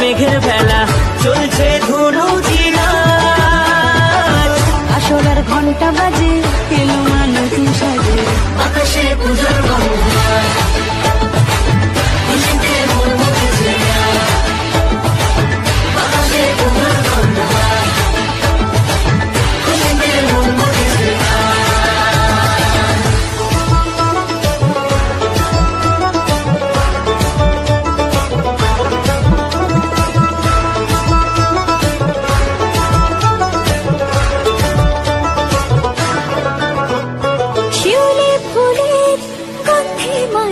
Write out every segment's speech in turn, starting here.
মেঘের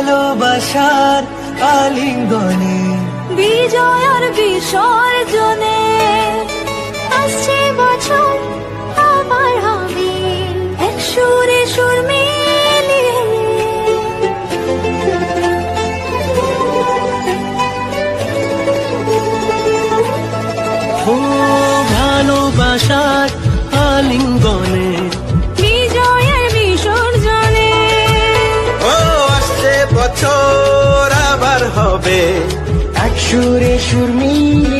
ভালোবাসার আলিঙ্গনে। বিজয় আর বিসর্জনে আসছে বছর আবার হবে। এক সুরে সুর মিলিয়ে। ভালোবাসার আলিঙ্গনে। সুরে সুর মিলিয়ে